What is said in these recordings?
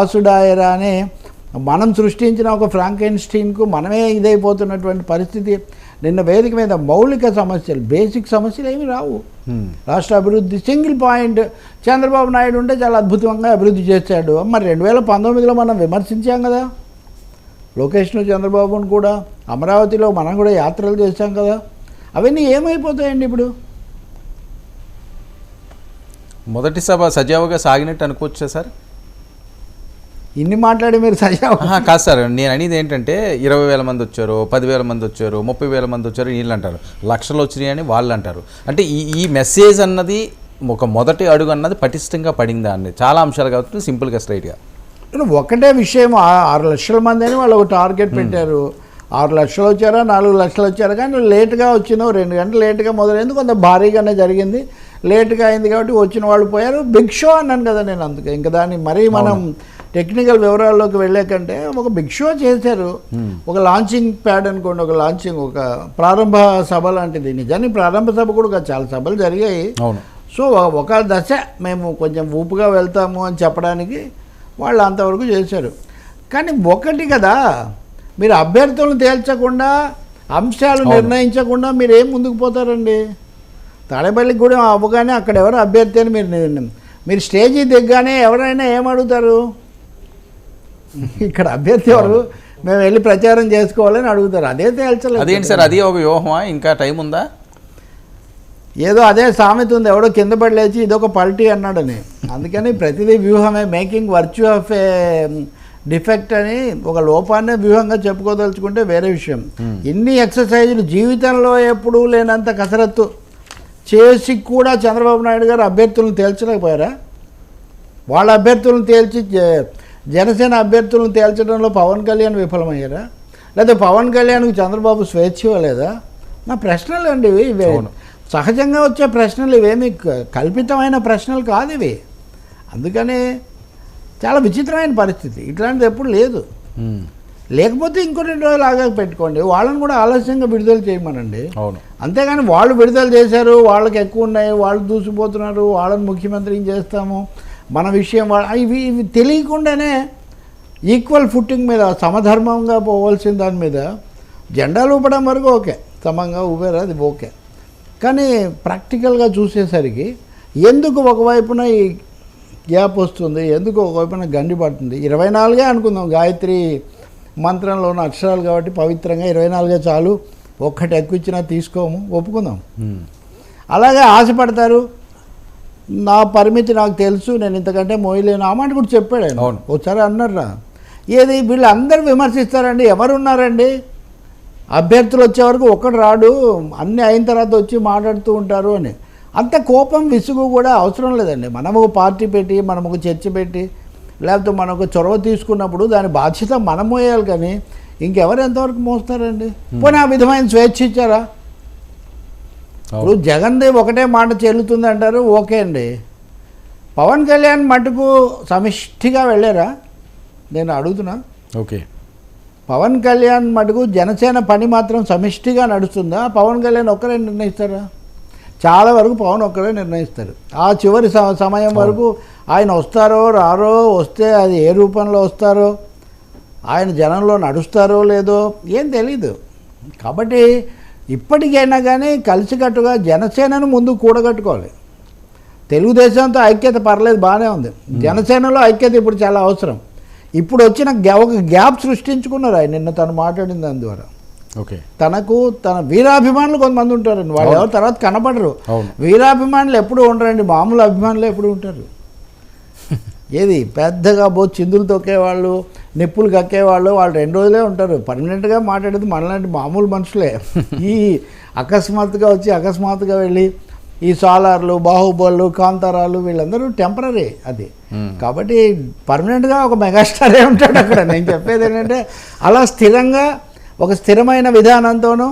ఆసుడాయరా అనే మనం సృష్టించిన ఒక ఫ్రాంకెన్స్టీన్కు మనమే ఇదైపోతున్నటువంటి పరిస్థితి. నిన్న వేదిక మీద మౌలిక సమస్యలు బేసిక్ సమస్యలు ఏమి రావు. రాష్ట్ర అభివృద్ధి సింగిల్ పాయింట్. చంద్రబాబు నాయుడు ఉంటే చాలా అద్భుతంగా అభివృద్ధి చేశాడు. మరి రెండు వేల పంతొమ్మిదిలో మనం విమర్శించాం కదా. లోకేష్ను చంద్రబాబును కూడా అమరావతిలో మనం కూడా యాత్రలు చేశాం కదా. అవన్నీ ఏమైపోతాయండి ఇప్పుడు? మొదటి సభ సజావుగా సాగినట్టు అనుకోవచ్చా సార్? ఇన్ని మాట్లాడి మీరు కాదు సార్ నేను అనేది ఏంటంటే ఇరవై వేల మంది వచ్చారు పదివేల మంది వచ్చారు ముప్పై వేల మంది వచ్చారు వీళ్ళు అంటారు. లక్షలు వచ్చినాయి అని వాళ్ళు అంటారు. అంటే ఈ ఈ మెసేజ్ అన్నది ఒక మొదటి అడుగు అన్నది పటిష్టంగా పడిందా అండి చాలా అంశాలు కాబట్టి సింపుల్గా స్ట్రైట్గా. ఒకటే విషయం ఆరు లక్షల మంది అని వాళ్ళు ఒక టార్గెట్ పెట్టారు. ఆరు లక్షలు వచ్చారా నాలుగు లక్షలు వచ్చారా కానీ లేట్గా వచ్చిన రెండు గంటలు లేట్గా మొదలైంది కొంత భారీగానే జరిగింది? లేట్గా అయింది కాబట్టి వచ్చిన వాళ్ళు పోయారు. బిగ్ షో అన్నాను కదా నేను అందుకే. ఇంకా దాన్ని మరీ మనం టెక్నికల్ వివరాల్లోకి వెళ్ళే కంటే ఒక బిగ్ షో చేశారు. ఒక లాంచింగ్ ప్యాడ్ అనుకోండి ఒక లాంచింగ్ ఒక ప్రారంభ సభ లాంటిది. నిజానికి ప్రారంభ సభ కూడా చాలా సభలు జరిగాయి. సో ఒక దశ మేము కొంచెం ఊపుగా వెళ్తాము అని చెప్పడానికి వాళ్ళు అంతవరకు చేశారు. కానీ ఒకటి కదా మీరు అభ్యర్థులను తేల్చకుండా అంశాలు నిర్ణయించకుండా మీరు ఏం ముందుకు పోతారండి? తాడేపల్లికి కూడా అవ్వగానే అక్కడ ఎవరు అభ్యర్థి అని మీరు మీరు స్టేజీ దిగ్గానే ఎవరైనా ఏం అడుగుతారు ఇక్కడ అభ్యర్థి ఎవరు? మేము వెళ్ళి ప్రచారం చేసుకోవాలని అడుగుతారు. అదే తేల్చలేదు. అదేంటి సార్? అది ఒక వ్యూహమా? ఇంకా టైం ఉందా? ఏదో అదే సామెత ఉంది. ఎవడో కింద పడి లేచి ఇదొక పల్టీ అన్నాడని. అందుకని ప్రతిదీ వ్యూహమే. Making virtue of a defect అని ఒక లోపాన్ని వ్యూహంగా చెప్పుకోదలుచుకుంటే వేరే విషయం. ఇన్ని ఎక్సర్సైజులు జీవితంలో ఎప్పుడూ లేనంత కసరత్తు చేసి కూడా చంద్రబాబు నాయుడు గారు అభ్యర్థులను తేల్చలేకపోయారా? వాళ్ళ అభ్యర్థులను తేల్చి జనసేన అభ్యర్థులను తేల్చడంలో పవన్ కళ్యాణ్ విఫలమయ్యారా? లేదా పవన్ కళ్యాణ్కి చంద్రబాబు స్వేచ్ఛ ఇవ్వలేదా? నా ప్రశ్నలు అండి ఇవి. ఇవే. సహజంగా వచ్చే ప్రశ్నలు ఇవేమి కల్పితమైన ప్రశ్నలు కాదు ఇవి. అందుకని చాలా విచిత్రమైన పరిస్థితి. ఇట్లాంటిది ఎప్పుడు లేదు. లేకపోతే ఇంకో రెండు రోజులు ఆగా పెట్టుకోండి. వాళ్ళని కూడా ఆలస్యంగా విడుదల చేయమనండి. అవును. అంతేగాని వాళ్ళు విడుదల చేశారు వాళ్ళకి ఎక్కువ ఉన్నాయి వాళ్ళు దూసిపోతున్నారు వాళ్ళని ముఖ్యమంత్రిని చేస్తాము. మన విషయం ఇవి ఇవి తెలియకుండానే ఈక్వల్ ఫుట్టింగ్ మీద సమధర్మంగా పోవాల్సిన దాని మీద జెండాలు ఊపడం వరకు ఓకే. సమంగా ఊపారు అది ఓకే. కానీ ప్రాక్టికల్గా చూసేసరికి ఎందుకు ఒకవైపున ఈ గ్యాప్ వస్తుంది ఎందుకు ఒకవైపున గండి పడుతుంది? ఇరవై నాలుగే అనుకుందాం. గాయత్రి మంత్రంలో ఉన్న అక్షరాలు కాబట్టి పవిత్రంగా ఇరవై నాలుగే చాలు. ఒక్కటి ఎక్కువ ఇచ్చినా తీసుకోము. ఒప్పుకుందాం. అలాగే ఆశపడతారు. నా పరిమితి నాకు తెలుసు నేను ఇంతకంటే మోయలేను. ఆ మాట కూడా చెప్పాడు ఆయన. అవును. ఒకసారి అన్నారా ఏది వీళ్ళందరూ విమర్శిస్తారండి. ఎవరున్నారండి అభ్యర్థులు వచ్చే వరకు ఒక్కడు రాడు అన్నీ అయిన తర్వాత వచ్చి మాట్లాడుతూ ఉంటారు అని. అంత కోపం విసుగు కూడా అవసరం లేదండి. మనం ఒక పార్టీ పెట్టి మనం ఒక చర్చ పెట్టి లేకపోతే మనం ఒక చొరవ తీసుకున్నప్పుడు దాని బాధ్యత మనం మోయాలి కానీ ఇంకెవరు ఎంతవరకు మోస్తారండి? పోనీ ఆ విధమైన స్వేచ్ఛ ఇచ్చారా? ఇప్పుడు జగన్ది ఒకటే మాట చెల్లుతుంది అంటారు ఓకే అండి. పవన్ కళ్యాణ్ మటుకు సమిష్టిగా వెళ్ళారా? నేను అడుగుతున్నా. ఓకే. పవన్ కళ్యాణ్ మటుకు జనసేన పని మాత్రం సమిష్టిగా నడుస్తుందా? పవన్ కళ్యాణ్ ఒక్కరే నిర్ణయిస్తారా? చాలా వరకు పవన్ ఒక్కరే నిర్ణయిస్తారు. ఆ చివరి సమయం వరకు ఆయన వస్తారో రారో వస్తే అది ఏ రూపంలో వస్తారో ఆయన జనంలో నడుస్తారో లేదో ఏం తెలీదు. కాబట్టి ఇప్పటికైనా కానీ కలిసికట్టుగా జనసేనను ముందు కూడగట్టుకోవాలి. తెలుగుదేశంతో ఐక్యత పర్లేదు బాగానే ఉంది. జనసేనలో ఐక్యత ఇప్పుడు చాలా అవసరం. ఇప్పుడు వచ్చిన ఒక గ్యాప్ సృష్టించుకున్నారు ఆయన నిన్న తను మాట్లాడిన దాని ద్వారా. ఓకే. తనకు తన వీరాభిమానులు కొంతమంది ఉంటారండి వాళ్ళు ఎవరు తర్వాత కనపడరు. వీరాభిమానులు ఎప్పుడు ఉండరండి మామూలు అభిమానులు ఎప్పుడు ఉంటారు. ఏది? పెద్దగా బో చిందులు తొక్కేవాళ్ళు నిప్పులు కక్కేవాళ్ళు వాళ్ళు రెండు రోజులే ఉంటారు. పర్మనెంట్గా మాట్లాడేది మనలాంటి మామూలు మనుషులే. ఈ అకస్మాత్తుగా వచ్చి అకస్మాత్తుగా వెళ్ళి ఈ సాలార్లు బాహుబలు కాంతారాలు వీళ్ళందరూ టెంపరీ అది. కాబట్టి పర్మనెంట్గా ఒక మెగాస్టారే ఉంటాడు అక్కడ. నేను చెప్పేది ఏంటంటే అలా స్థిరంగా ఒక స్థిరమైన విధానంతోనూ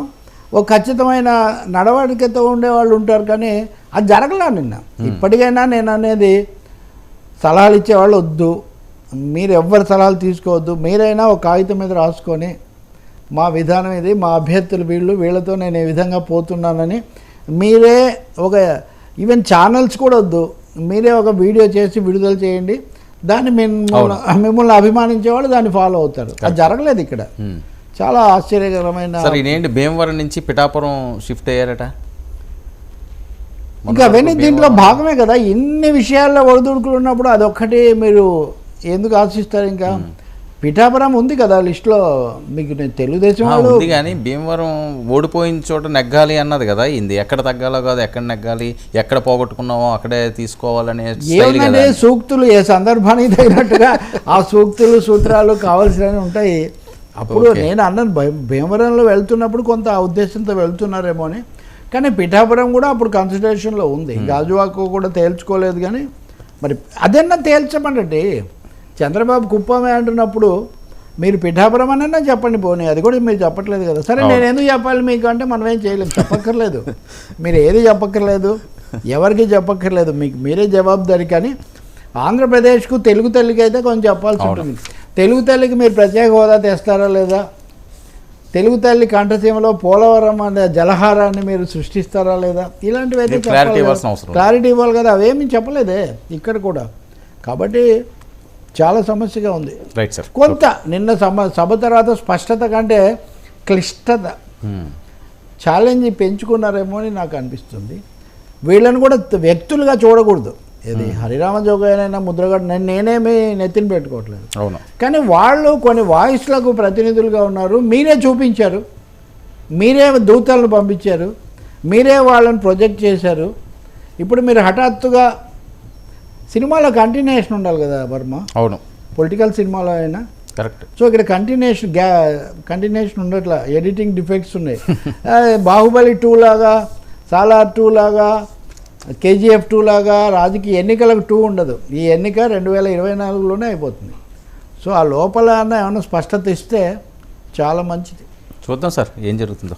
ఒక ఖచ్చితమైన నడవడికతో ఉండేవాళ్ళు ఉంటారు కానీ అది జరగలా నిన్న. ఇప్పటికైనా నేను అనేది సలహాలు ఇచ్చేవాళ్ళు వద్దు. మీరు ఎవ్వరి సలహాలు తీసుకోవద్దు. మీరైనా ఒక కాగితం మీద రాసుకొని మా విధానం ఇది మా అభ్యర్థులు వీళ్ళు వీళ్ళతో నేను ఏ విధంగా పోతున్నానని మీరే ఒక ఈవెన్ ఛానల్స్ కూడా వద్దు. మీరే ఒక వీడియో చేసి విడుదల చేయండి. దాన్ని మిమ్మల్ని మిమ్మల్ని అభిమానించే వాళ్ళు దాన్ని ఫాలో అవుతారు. అది జరగలేదు ఇక్కడ. ఉమ్. చాలా ఆశ్చర్యకరమైన సార్ భీమవరం నుంచి పిఠాపురం షిఫ్ట్ అయ్యారట? ఇంకా అవన్నీ దీంట్లో భాగమే కదా. ఇన్ని విషయాల్లో ఒడిదుడుకులు ఉన్నప్పుడు అదొక్కటి మీరు ఎందుకు ఆశిస్తారు ఇంకా? పిఠాపురం ఉంది కదా లిస్టులో. మీకు నేను తెలుగుదేశం ఉంది కానీ భీమవరం ఓడిపోయిన చోట నెగ్గాలి అన్నది కదా ఇంది. ఎక్కడ తగ్గాలో కాదు ఎక్కడ నెగ్గాలి ఎక్కడ పోగొట్టుకున్నామో అక్కడే తీసుకోవాలనే ఏమంటే సూక్తులు? ఏ సందర్భానికి తగినట్టుగా ఆ సూక్తులు సూత్రాలు కావాల్సినవి ఉంటాయి. అప్పుడు నేను అన్నాను భీమవరంలో వెళ్తున్నప్పుడు కొంత ఆ ఉద్దేశంతో వెళ్తున్నారేమో అని. కానీ పిఠాపురం కూడా అప్పుడు కన్సిడరేషన్లో ఉంది. గాజువాకు కూడా తేల్చుకోలేదు కానీ మరి అదన్నా తేల్చమండి చంద్రబాబు కుప్పమే అంటున్నప్పుడు మీరు పిఠాపురం అన్నా చెప్పండి పోనీ అది కూడా మీరు చెప్పట్లేదు కదా. సరే నేను ఎందుకు చెప్పాలి మీకు అంటే మనం ఏం చేయలేము చెప్పక్కర్లేదు. మీరు ఏది చెప్పక్కర్లేదు ఎవరికి చెప్పక్కర్లేదు మీకు మీరే జవాబుదారి కానీ ఆంధ్రప్రదేశ్కు తెలుగు తల్లికి అయితే కొంచెం చెప్పాల్సి ఉంటుంది. తెలుగు తల్లికి మీరు ప్రత్యేక హోదా తెస్తారా లేదా? తెలుగు తల్లి కంఠసీమలో పోలవరం అనే జలహారాన్ని మీరు సృష్టిస్తారా లేదా? ఇలాంటివి అయితే. క్లారిటీ ఇవ్వాలి కదా. అవేమీ చెప్పలేదే ఇక్కడ కూడా. కాబట్టి చాలా సమస్యగా ఉంది. రైట్ సార్ కొంత నిన్న సమ సభ తర్వాత స్పష్టత కంటే క్లిష్టత ఛాలెంజ్ పెంచుకున్నారేమో అని నాకు అనిపిస్తుంది. వీళ్ళని కూడా వ్యక్తులుగా చూడకూడదు. ఇది హరిరామ జోగైనా ముద్రగడ నేను నేనేమి నెత్తిన పెట్టుకోవట్లేదు. అవును. కానీ వాళ్ళు కొన్ని వాయిస్లకు ప్రతినిధులుగా ఉన్నారు. మీరే చూపించారు. మీరే దూతలను పంపించారు. మీరే వాళ్ళని ప్రొజెక్ట్ చేశారు. ఇప్పుడు మీరు హఠాత్తుగా సినిమాలో కంటిన్యూషన్ ఉండాలి కదా వర్మ? అవును. పొలిటికల్ సినిమాలో అయినా? కరెక్ట్ సో ఇక్కడ కంటిన్యూషన్ గ్యా కంటిన్యూషన్ ఉండట్లా. ఎడిటింగ్ డిఫెక్ట్స్ ఉన్నాయి. బాహుబలి టూ లాగా సాలార్ టూ లాగా కేజీఎఫ్ టూ లాగా రాజకీయ ఎన్నికలకు టూ ఉండదు. ఈ ఎన్నిక రెండు వేల ఇరవై నాలుగులోనే అయిపోతుంది. సో ఆ లోపల ఏమైనా స్పష్టత ఇస్తే చాలా మంచిది. చూద్దాం సార్ ఏం జరుగుతుందో.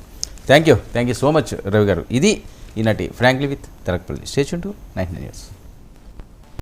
Thank you. Thank you so much Ravi garu. ఇది ఈనాటి frankly with Terakapalli. Station two nine news.